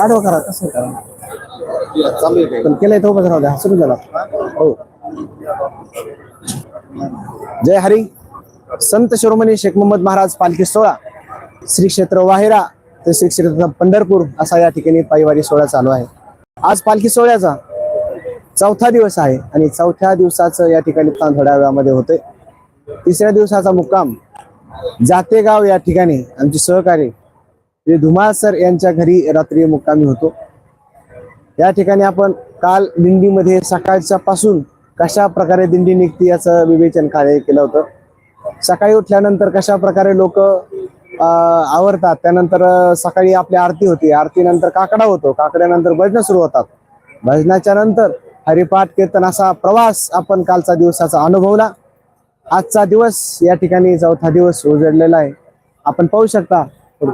आडवं करा कसं करा. पण केलंय तो उभं राहू द्या सुरू झाला. हो. जय हरी. संत शिरोमणी शेख मोहम्मद महाराज पालखी सोहळा. श्री क्षेत्र वाहेरा ते श्री क्षेत्र पंढरपूर असा या ठिकाणी पायवारी सोहळा चालू आहे. आज पालखी सोहळ्याचा चौथा दिवस आहे आणि चौथ्या दिवसाचं या ठिकाणी थोड्या वेळामध्ये होतंय. तिसऱ्या दिवसाचा मुक्काम जातेगाव या ठिकाणी आमचे सहकारी ते धुमाळ सर यांच्या घरी रात्री मुक्कामी होतो. या ठिकाणी आपण काल दिंडीमध्ये सकाळच्या पासून कशा प्रकारे दिंडी निघते याचं विवेचन कार्य केलं होतं. सकाळी उठल्यानंतर कशा प्रकारे लोक आवरतात त्यानंतर सकाळी आपली आरती होती. आरतीनंतर काकडा होतो. काकड्यानंतर भजनं सुरू होतात. भजनाच्या नंतर हरिपाठ कीर्तन असा प्रवास आपण कालचा दिवसाचा अनुभवला. आजचा दिवस या ठिकाणी चौथा दिवस उजडलेला आहे. आपण पाहू शकता. थोडं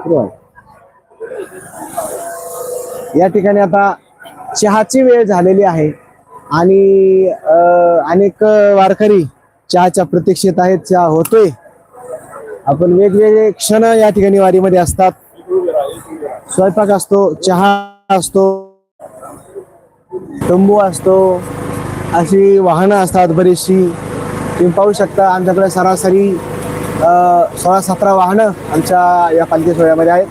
या ठिकाणी आता चहाची वेळ झालेली आहे. आणि अनेक वारकरी चहाच्या प्रतीक्षेत आहेत चहा होतोय. आपण वेगवेगळे क्षण या ठिकाणी वारीमध्ये असतात. स्वयंपाक असतो चहा असतो तंबू असतो अशी वाहनं असतात बरीचशी. तुम्ही पाहू शकता आमच्याकडे सरासरी सोळा सतरा वाहनं आमच्या या पालखी सोहळ्यामध्ये आहेत.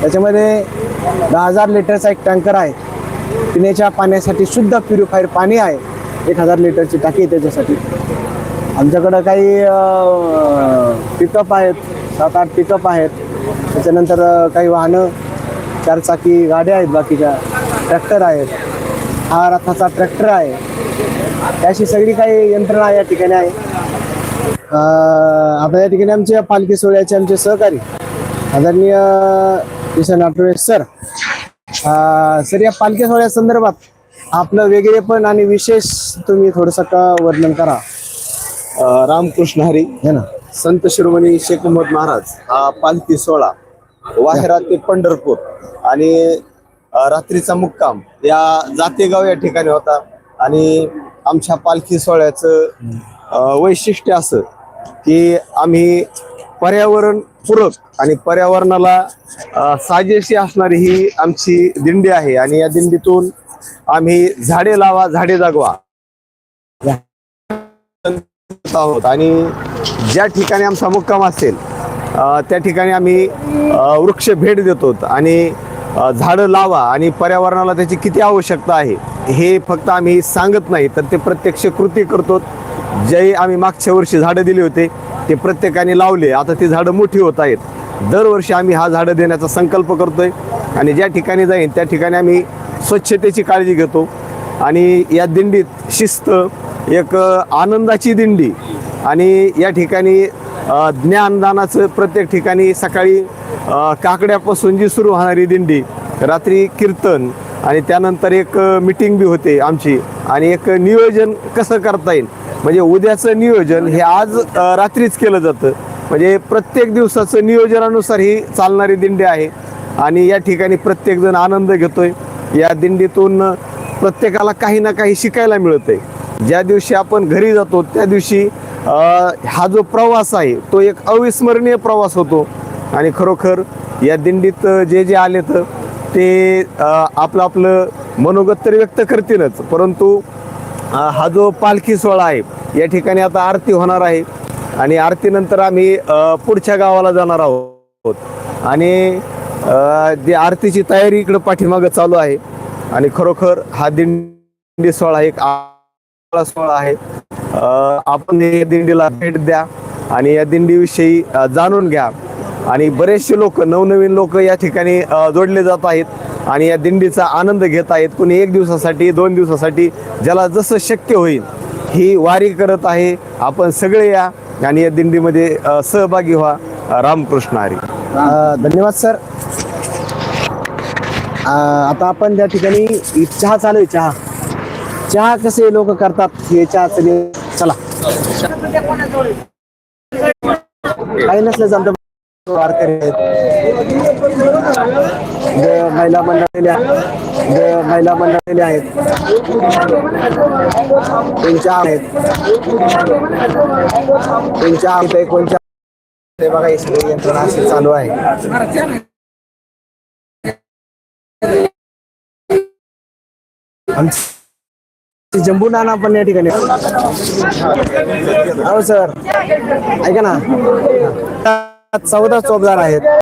त्याच्यामध्ये दहा हजार लिटरचा एक टँकर आहे. पिण्याच्या पाण्यासाठी शुद्ध प्युरिफायर पाणी आहे. एक हजार लिटरची टाकी आहे त्याच्यासाठी. आमच्याकडं काही पिकअप आहेत. सात आठ पिकअप आहेत. त्याच्यानंतर काही वाहनं चारचाकी गाड्या आहेत बाकीच्या ट्रॅक्टर आहेत. हा रथाचा ट्रॅक्टर आहे. त्याशी सगळी काही यंत्रणा या ठिकाणी आहे. आता या ठिकाणी आमच्या पालखी सोहळ्याचे आमचे सहकारी आदरणीय किशन आठवडे सर सर या पालखी सोहळ्या संदर्भात आपलं वेगळेपण आणि विशेष तुम्ही थोडस वर्णन करा? रामकृष्ण हरी हे ना. संत शिरोमणी शेख मोहम्मद महाराज हा पालखी सोहळा वाहेरा ते पंढरपूर आणि रात्रीचा मुक्काम या जातेगाव या ठिकाणी होता आणि आमच्या पालखी सोहळ्याचं वैशिष्ट्य असं की आम्ही पर्यावरण पूरक आणि पर्यावरणाला साजेशी असणारी ही आमची दिंडी आहे आणि या दिंडीतून आम्ही झाडे लावा झाडे जागवा. आहोत आणि ज्या ठिकाणी आमचा मुक्काम असेल त्या ठिकाणी आम्ही वृक्ष भेट देतो आणि झाडं लावा आणि पर्यावरणाला त्याची किती आवश्यकता आहे हे फक्त आम्ही सांगत नाही तर ते प्रत्यक्ष कृती करतो. जे आम्ही मागच्या वर्षी झाडं दिली होते. ते प्रत्येकाने लावले. आता ती झाडं मोठी होत आहेत. दरवर्षी आम्ही हा झाडं देण्याचा संकल्प करतोय. आणि ज्या ठिकाणी जाईन त्या ठिकाणी आम्ही स्वच्छतेची काळजी घेतो. आणि या दिंडीत शिस्त एक आनंदाची दिंडी आणि या ठिकाणी ज्ञानदानाचं प्रत्येक ठिकाणी सकाळी काकड्यापासून जी सुरू होणारी दिंडी रात्री कीर्तन आणि त्यानंतर एक मिटिंग बी होते आमची. आणि एक नियोजन कसं करता येईल म्हणजे उद्याचं नियोजन हे आज रात्रीच केलं जातं. म्हणजे प्रत्येक दिवसाचं नियोजनानुसार ही चालणारी दिंडी आहे. आणि या ठिकाणी प्रत्येकजण आनंद घेतोय. या दिंडीतून प्रत्येकाला काही ना काही शिकायला मिळत आहे ज्या दिवशी आपण घरी जातो त्या दिवशी हा जो प्रवास आहे तो एक अविस्मरणीय प्रवास होतो. आणि खरोखर या दिंडीत जे जे आलेत ते आपलं आपलं मनोगत तरी व्यक्त करतीलच. परंतु हा जो पालखी सोहळा आहे या ठिकाणी आता आरती होणार आहे आणि आरतीनंतर आम्ही पुढच्या गावाला जाणार आहोत. आणि जी आरतीची तयारी इकडं पाठीमागं चालू आहे आणि खरोखर हा दिंडी सोहळा एक सोहळा आहे. आपण या दिंडीला भेट द्या आणि या दिंडीविषयी जाणून घ्या. आणि बरेचसे लोक नवनवीन लोक या ठिकाणी जोडले जात आहेत आणि या दिंडीचा आनंद घेत आहेत. कोणी एक दिवसासाठी दोन दिवसासाठी ज्याला जसं शक्य होईल ही वारी करत आहे. आपण सगळे या आणि या दिंडीमध्ये सहभागी व्हा. रामकृष्ण हरी. धन्यवाद सर. आता आपण त्या ठिकाणी चहा चालू आहे चहा. चहा कसे लोक करतात हे चहा चला. काही नसलं जमतं. वारकरी आहेत. महिला मंडळी महिला मंडळी आहेत. त्यांच्या आहेत. त्यांच्या आमच्या कोणच्या ते बघा सगळी यंत्रणा अशी चालू आहे. जम्बू जंबू नाना पण या ठिकाणी हो सर. ऐका ना. चौदा चोपदार आहेत.